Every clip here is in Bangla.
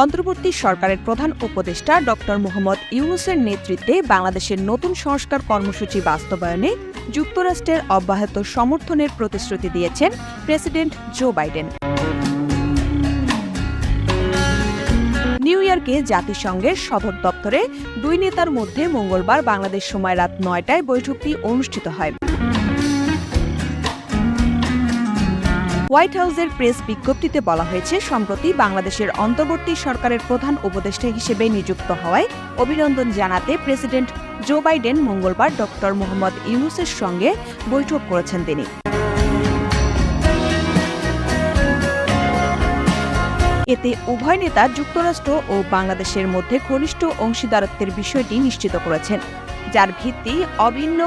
অন্তর্বর্তী সরকারের প্রধান উপদেষ্টা ডক্টর মোহাম্মদ ইউনুসের নেতৃত্বে বাংলাদেশের নতুন সংস্কার কর্মসূচি বাস্তবায়নে যুক্তরাষ্ট্রের অব্যাহত সমর্থনের প্রতিশ্রুতি দিয়েছেন প্রেসিডেন্ট জো বাইডেন। নিউ ইয়র্কে জাতিসংঘের সদর দপ্তরে দুই নেতার মধ্যে মঙ্গলবার বাংলাদেশ সময় রাত নয়টায় বৈঠকটি অনুষ্ঠিত হয়। হোয়াইট হাউসের প্রেস বিজ্ঞপ্তিতে বলা হয়েছে, সম্প্রতি বাংলাদেশের অন্তর্বর্তী সরকারের প্রধান উপদেষ্টা হিসেবে নিযুক্ত হওয়ায় অভিনন্দন জানাতে প্রেসিডেন্ট জো বাইডেন মঙ্গলবার ডক্টর মোহাম্মদ ইউনুসের সঙ্গে বৈঠক করেছেন তিনি। এতে উভয় নেতা যুক্তরাষ্ট্র ও বাংলাদেশের মধ্যে ঘনিষ্ঠ অংশীদারত্বের বিষয়টি নিশ্চিত করেছেন। যার ভিত্তি অভিন্ন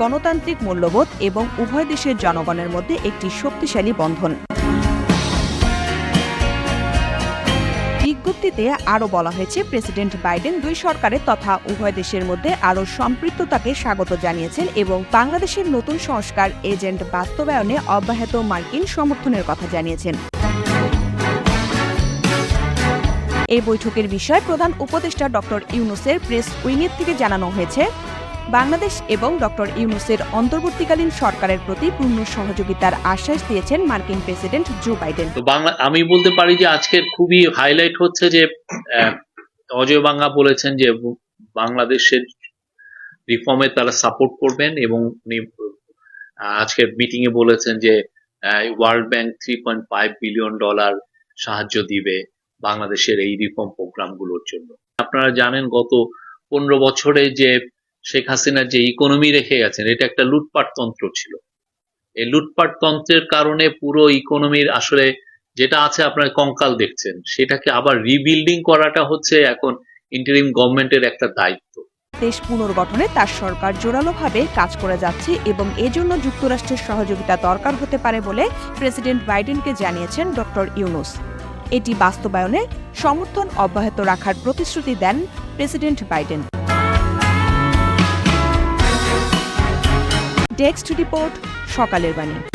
গণতান্ত্রিক মূল্যবোধ এবং উভয় দেশের জনগণের মধ্যে একটি শক্তিশালী বন্ধন। বিজ্ঞপ্তিতে আরও বলা হয়েছে, প্রেসিডেন্ট বাইডেন দুই সরকারের তথা উভয় দেশের মধ্যে আরও সম্পৃক্ততাকে স্বাগত জানিয়েছেন এবং বাংলাদেশের নতুন সংস্কার এজেন্ট বাস্তবায়নে অব্যাহত মার্কিন সমর্থনের কথা জানিয়েছেন। এই বৈঠকের বিষয়ে প্রধান উপদেষ্টা ডক্টর ইউনুসের প্রেস উইংয়ের থেকে জানানো হয়েছে, বাংলাদেশ এবং ডক্টর ইউনুসের অন্তর্বর্তীকালীন সরকারের প্রতি পূর্ণ সহযোগিতার আশ্বাস দিয়েছেন মার্কিন প্রেসিডেন্ট জো বাইডেন। আমি বলতে পারি যে আজকের খুবই হাইলাইট হচ্ছে যে অজয় বাংলা বলেছেন যে বাংলাদেশের রিফর্মে তারা সাপোর্ট করবেন এবং উনি আজকের মিটিং এ বলেছেন যে world bank three point five billion dollar সাহায্য দিবে। বাংলাদেশের এই রিফর্ম প্রোগ্রামগুলোর জন্য। আপনারা জানেন গত পনেরো বছরে যে শেখ হাসিনা যে ইকোনমি রেখে গেছেন, এটা একটা লুটপাট তন্ত্র ছিল। এই লুটপাট তন্ত্রের কারণে পুরো ইকোনমির আসলে যেটা আছে আপনার কঙ্কাল দেখছেন, সেটাকে আবার রিবিল্ডিং করাটা হচ্ছে এখন ইন্টারিম গভর্নমেন্টের একটা দায়িত্ব। দেশ পুনর্গঠনে তার সরকার জোরালোভাবে কাজ করে যাচ্ছে এবং এজন্য যুক্তরাষ্ট্রের সহযোগিতা দরকার হতে পারে বলে প্রেসিডেন্ট বাইডেনকে জানিয়েছেন ডক্টর ইউনুস। এটি বাস্তবায়নে সমর্থন অব্যাহত রাখার প্রতিশ্রুতি দেন president Biden. Desk report Sakaler Bani.